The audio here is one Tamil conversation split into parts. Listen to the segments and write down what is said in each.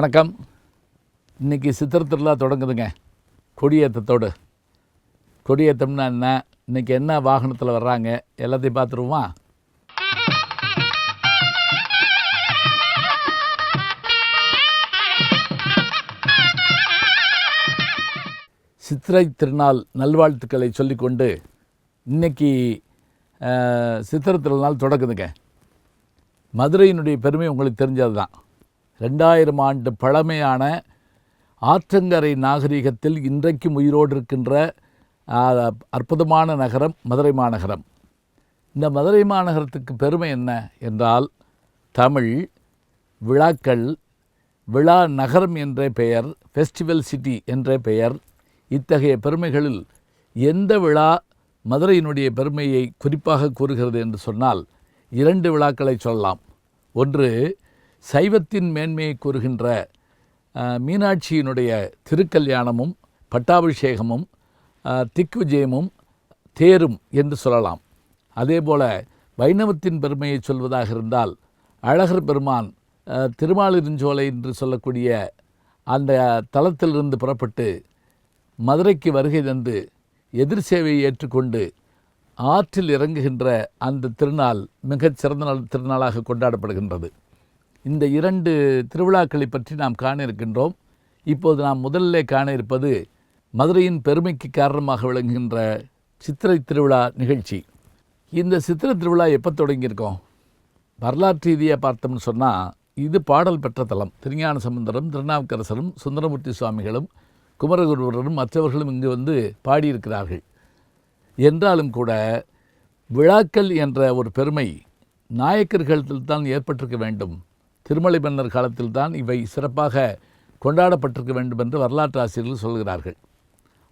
வணக்கம். இன்றைக்கி சித்திரை திருவிழா தொடங்குதுங்க. கொடியேற்றத்தோடு. கொடியேற்றம்னா என்ன? இன்றைக்கி என்ன வாகனத்தில் வர்றாங்க? எல்லாத்தையும் பார்த்துருவோமா? சித்திரை திருநாள் நல்வாழ்த்துக்களை சொல்லிக்கொண்டு இன்னைக்கு சித்திர சித்திரை திருநாள் தொடங்குதுங்க. மதுரையினுடைய பெருமை உங்களுக்கு தெரிஞ்சது தான் ரெண்டாயிரம் ஆண்டு பழமையான ஆற்றங்கரை நாகரிகத்தில் இன்றைக்கும் உயிரோடு இருக்கின்ற அற்புதமான நகரம் மதுரை மாநகரம். இந்த மதுரை மாநகரத்துக்கு பெருமை என்ன என்றால் தமிழ் விழாக்கள் விழா நகரம் என்ற பெயர் ஃபெஸ்டிவல் சிட்டி என்ற பெயர். இத்தகைய பெருமைகளில் எந்த விழா மதுரையினுடைய பெருமையை குறிப்பாக கூறுகிறது என்று சொன்னால் இரண்டு விழாக்களை சொல்லலாம். ஒன்று சைவத்தின் மேன்மையை கூறுகின்ற மீனாட்சியினுடைய திருக்கல்யாணமும் பட்டாபிஷேகமும் திக்விஜயமும் தேரும் என்று சொல்லலாம். அதேபோல வைணவத்தின் பெருமையை சொல்வதாக இருந்தால் அழகர் பெருமான் திருமாலிருஞ்சோலை என்று சொல்லக்கூடிய அந்த தளத்திலிருந்து புறப்பட்டு மதுரைக்கு வருகை தந்து எதிர் சேவையை ஏற்றுக்கொண்டு ஆற்றில் இறங்குகின்ற அந்த திருநாள் மிகச் சிறந்த நாள் திருநாளாக கொண்டாடப்படுகின்றது. இந்த இரண்டு திருவிழாக்களை பற்றி நாம் காண இருக்கின்றோம் இப்போது நாம் முதல்ல காண இருப்பது மதுரையின் பெருமைக்கு காரணமாக விளங்குகின்ற சித்திரை திருவிழா நிகழ்ச்சி. இந்த சித்திரை திருவிழா எப்போ தொடங்கியிருக்கோம்? வரலாற்று ரீதியாக பார்த்தோம்னு சொன்னால் இது பாடல் பெற்ற தலம். திருஞான சம்பந்தரும் திருநாவுக்கரசரும் சுந்தரமூர்த்தி சுவாமிகளும் குமரகுருவரும் மற்றவர்களும் இங்கு வந்து பாடியிருக்கிறார்கள். என்றாலும் கூட விழாக்கள் என்ற ஒரு பெருமை நாயக்கர்களில் தான் ஏற்பட்டிருக்க வேண்டும். திருமலை மன்னர் காலத்தில் தான் இவை சிறப்பாக கொண்டாடப்பட்டிருக்க வேண்டும் என்று வரலாற்று ஆசிரியர்கள் சொல்கிறார்கள்.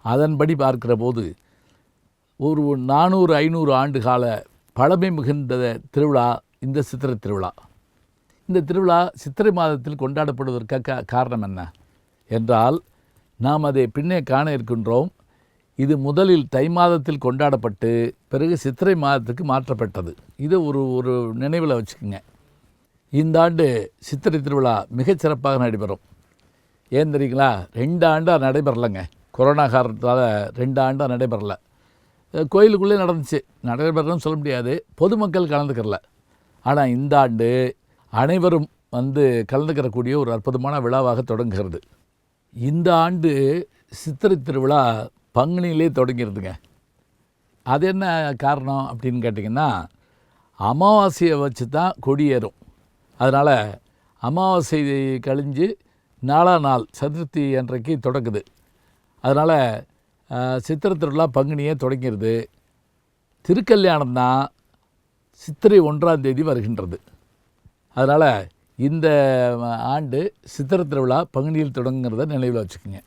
அதன்படி பார்க்கிற போது ஒரு நானூறு ஐநூறு ஆண்டு கால பழமை மிகுந்த திருவிழா இந்த சித்திரை திருவிழா. இந்த திருவிழா சித்திரை மாதத்தில் கொண்டாடப்படுவதற்கு காரணம் என்ன என்றால் நாம் அதை பின்னே காண இருக்கின்றோம். இது முதலில் தை மாதத்தில் கொண்டாடப்பட்டு பிறகு சித்திரை மாதத்துக்கு மாற்றப்பட்டது. இது ஒரு ஒரு நினைவில் வச்சுக்கோங்க. இந்த ஆண்டு சித்திரை திருவிழா மிகச்சிறப்பாக நடைபெறும். ஏன் தெரியுங்களா? ரெண்டு ஆண்டாக நடைபெறலைங்க. கொரோனா காரணத்தால் ரெண்டு ஆண்டாக நடைபெறல. கோயிலுக்குள்ளே நடந்துச்சு. நடைபெறலன்னு சொல்ல முடியாது. பொதுமக்கள் கலந்துக்கிறல. ஆனால் இந்த ஆண்டு அனைவரும் வந்து கலந்துக்கிறக்கூடிய ஒரு அற்புதமான விழாவாக தொடங்குகிறது. இந்த ஆண்டு சித்திரை திருவிழா பங்குனியிலே தொடங்கிருதுங்க. அது என்ன காரணம் அப்படின்னு கேட்டிங்கன்னா அமாவாசையை வச்சு தான் கொடியேறும். அதனால் அமாவாசை கழிஞ்சு நாலா நாள் சதுர்த்தி அன்றைக்கு தொடங்குது. அதனால் சித்திரை திருவிழா பங்குனியே தொடங்கிடுது திருக்கல்யாணம் தான் சித்திரை ஒன்றாம் தேதி வருகின்றது. அதனால் இந்த ஆண்டு சித்திரை திருவிழா பங்குனியில் தொடங்குறத நினைவில் வச்சுக்கோங்க.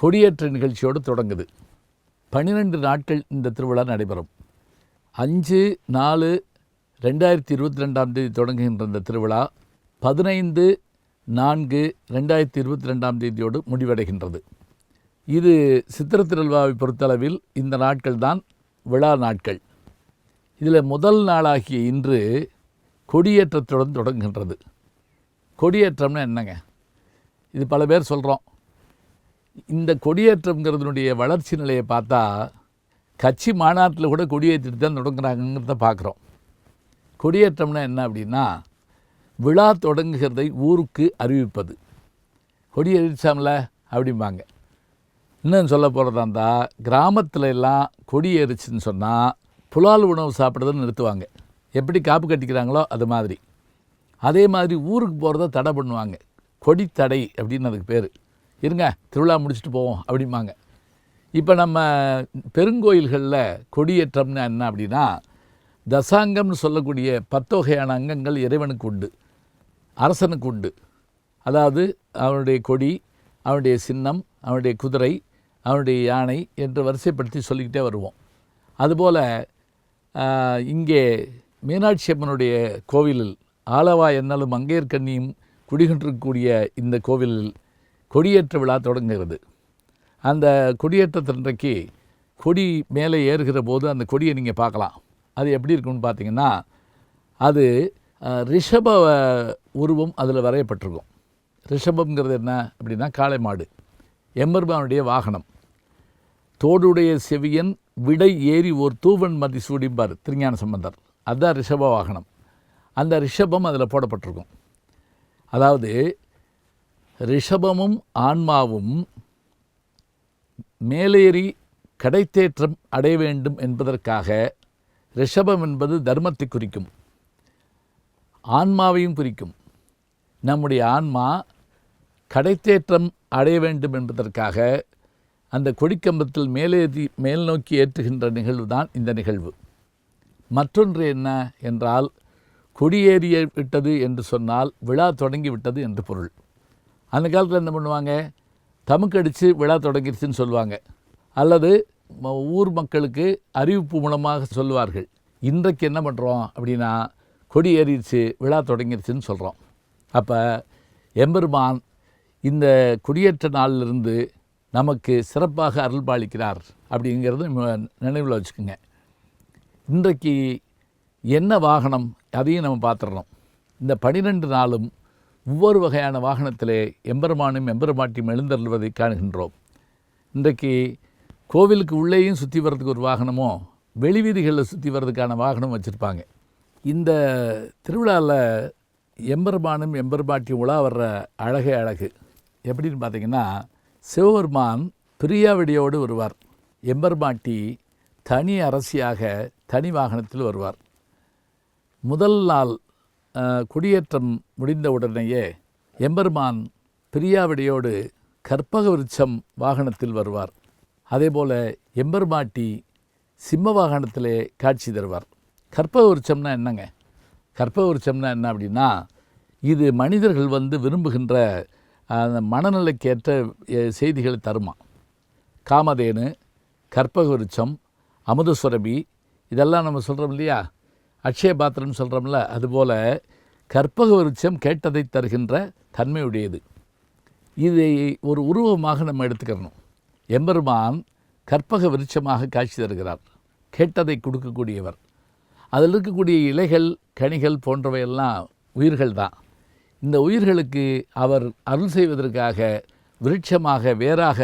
கொடியேற்ற நிகழ்ச்சியோடு தொடங்குது. பன்னிரெண்டு நாட்கள் இந்த திருவிழா நடைபெறும். அஞ்சு நாலு ரெண்டாயிரத்தி இருபத்தி ரெண்டாம் தேதி தொடங்குகின்ற இந்த திருவிழா பதினைந்து நான்கு ரெண்டாயிரத்தி இருபத்தி ரெண்டாம் தேதியோடு முடிவடைகின்றது. இது சித்திரை திருவிழாவை பொறுத்தளவில் இந்த நாட்கள் தான் விழா நாட்கள். இதில் முதல் நாளாகிய இன்று கொடியேற்றத்துடன் தொடங்குகின்றது. கொடியேற்றம்னா என்னங்க? இது பல பேர் சொல்கிறோம் இந்த கொடியேற்றம்ங்கிறதுனுடைய வளர்ச்சி நிலையை பார்த்தா கட்சி மாநாட்டில் கூட கொடியேற்றிட்டு தான் தொடங்குறாங்கிறத பார்க்குறோம். கொடியேற்றம்னா என்ன அப்படின்னா விழா தொடங்குகிறதை ஊருக்கு அறிவிப்பது. கொடியேறிச்சாம்ல அப்படிம்பாங்க. இன்னும் சொல்ல போகிறதா இருந்தால் கிராமத்தில் எல்லாம் கொடி ஏறிச்சுன்னு சொன்னால் புலால் உணவு சாப்பிட்றதை நிறுத்துவாங்க. எப்படி காப்பு கட்டிக்கிறாங்களோ அது மாதிரி. அதே மாதிரி ஊருக்கு போகிறத தடை பண்ணுவாங்க. கொடி தடை அப்படின்னு அதுக்கு பேர். இருங்க திருவிழா முடிச்சுட்டு போவோம் அப்படிம்பாங்க. இப்போ நம்ம பெருங்கோயில்களில் கொடியேற்றம்னா என்ன அப்படின்னா தசாங்கம்னு சொல்லக்கூடிய பத்தொகையான அங்கங்கள் இறைவனுக்கு உண்டு அரசனுக்கு உண்டு. அதாவது அவனுடைய கொடி அவனுடைய சின்னம் அவனுடைய குதிரை அவனுடைய யானை என்று வரிசைப்படுத்தி சொல்லிக்கிட்டே வருவோம். அதுபோல் இங்கே மீனாட்சி அம்மனுடைய கோவிலில் ஆலவா என்னாலும் மங்கையர்கண்ணியும் குடிகொண்டிருக்கக்கூடிய இந்த கோவிலில் கொடியேற்ற விழா தொடங்குகிறது. அந்த கொடியேற்றத்தன்றைக்கு கொடி மேலே ஏறுகிற போது அந்த கொடியை நீங்கள் பார்க்கலாம். அது எப்படி இருக்குன்னு பார்த்தீங்கன்னா அது ரிஷப உருவம் அதில் வரையப்பட்டிருக்கும். ரிஷபம்ங்கிறது என்ன அப்படின்னா காளை மாடு. எம்மர்பானுடைய வாகனம். தோடுடைய செவியன் விடை ஏறி ஓர் தூவன் மதி சூடிம்பார் திருஞான சம்பந்தர். அதுதான் ரிஷப வாகனம். அந்த ரிஷபம் அதில் போடப்பட்டிருக்கும். அதாவது ரிஷபமும் ஆன்மாவும் மேலேறி கடைத்தேற்றம் அடைய வேண்டும் என்பதற்காக ரிஷபம் என்பது தர்மத்தை குறிக்கும். ஆன்மாவையும் குறிக்கும். நம்முடைய ஆன்மா கடைத்தேற்றம் அடைய வேண்டும் என்பதற்காக அந்த கொடிக்கம்பத்தில் மேலேறி மேல் நோக்கி ஏற்றுகின்ற நிகழ்வு தான் இந்த நிகழ்வு. மற்றொன்று என்ன என்றால் கொடியேறிய விட்டது என்று சொன்னால் விழா தொடங்கி விட்டது என்று பொருள். அந்த காலத்தில் என்ன பண்ணுவாங்க? தமுக்கடித்து விழா தொடங்கிடுச்சுன்னு சொல்லுவாங்க. அல்லது ஊர் மக்களுக்கு அறிவிப்பு மூலமாக சொல்லுவார்கள் இன்றைக்கு என்ன பண்ணுறோம் அப்படின்னா கொடி ஏறிடுச்சு விழா தொடங்கிடுச்சுன்னு சொல்கிறோம் அப்போ எம்பெருமான் இந்த குடியேற்ற நாளிலிருந்து நமக்கு சிறப்பாக அருள்பாலிக்கிறார் அப்படிங்கிறது நினைவில் வச்சுக்கோங்க. இன்றைக்கு என்ன வாகனம் அதையும் நம்ம பார்த்துடணும். இந்த பனிரெண்டு நாளும் ஒவ்வொரு வகையான வாகனத்திலே எம்பெருமானும் எம்பெருமாட்டியும் எழுந்தருள்வதை காணுகின்றோம். இன்றைக்கு கோவிலுக்கு உள்ளேயும் சுற்றி வர்றதுக்கு ஒரு வாகனமோ வெளிவீதிகளில் சுற்றி வர்றதுக்கான வாகனம் வச்சுருப்பாங்க. இந்த திருவிழாவில் எம்பெருமானும் எம்பெருமாட்டியும் உலா வர்ற அழகே அழகு. எப்படின்னு பார்த்தீங்கன்னா சிவபெருமான் பிரியாவிடியோடு வருவார். எம்பெருமாட்டி தனி அரசியாக தனி வாகனத்தில் வருவார். முதல் நாள் குடியேற்றம் முடிந்த உடனேயே எம்பெருமான் பிரியாவிடையோடு கற்பக விருட்சம் வாகனத்தில் வருவார். அதே போல் எம்பெருமாட்டி சிம்ம வாகனத்தில் காட்சி தருவார். கற்பக விருட்சம்னா என்னங்க? கற்பக விருட்சம்னா என்ன அப்படின்னா இது மனிதர்கள் வந்து விரும்புகின்ற அந்த மனநிலைக்கேற்ற செய்திகளை தருமா? காமதேனு கற்பக விருட்சம் அமுதசுரபி இதெல்லாம் நம்ம சொல்கிறோம் இல்லையா? அக்ஷய பாத்திரம்னு சொல்கிறோம்ல அதுபோல் கற்பக விருட்சம் கேட்டதை தருகின்ற தன்மையுடையது. இதை ஒரு உருவமாக நம்ம எடுத்துக்கிறணும். எம்பெருமான் கற்பக விருட்சமாக காட்சி தருகிறார். கேட்டதை கொடுக்கக்கூடியவர். அதில் இருக்கக்கூடிய இலைகள் கனிகள் போன்றவையெல்லாம் உயிர்கள் தான். இந்த உயிர்களுக்கு அவர் அருள் செய்வதற்காக விருட்சமாக வேறாக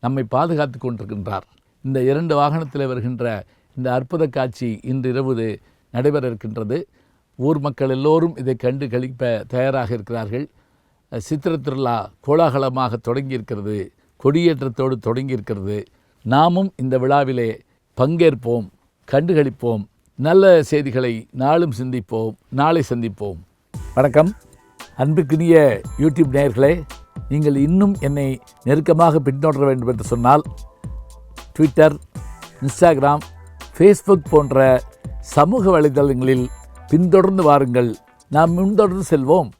நம்மை பாதுகாத்து கொண்டிருக்கின்றார். இந்த இரண்டு வாகனத்தில் வருகின்ற இந்த அற்புத காட்சி இன்று இரவு நடைபெற இருக்கின்றது. ஊர் மக்கள் எல்லோரும் இதை கண்டு கழிப்ப தயாராக இருக்கிறார்கள். சித்திர திருவிழா கோலாகலமாக தொடங்கியிருக்கிறது கொடியேற்றத்தோடு தொடங்கியிருக்கிறது. நாமும் இந்த விழாவிலே பங்கேற்போம் கண்டுகளிப்போம் நல்ல செய்திகளை நாளும் சிந்திப்போம் நாளை சந்திப்போம். வணக்கம். அன்புக்குரிய யூடியூப் நேயர்களே நீங்கள் இன்னும் என்னை நெருக்கமாக பின்தொடர வேண்டும் என்று சொன்னால் ட்விட்டர் இன்ஸ்டாகிராம் ஃபேஸ்புக் போன்ற சமூக வலைதளங்களில் பின்தொடர்ந்து வாருங்கள். நாம் முன்தொடர்ந்து செல்வோம்.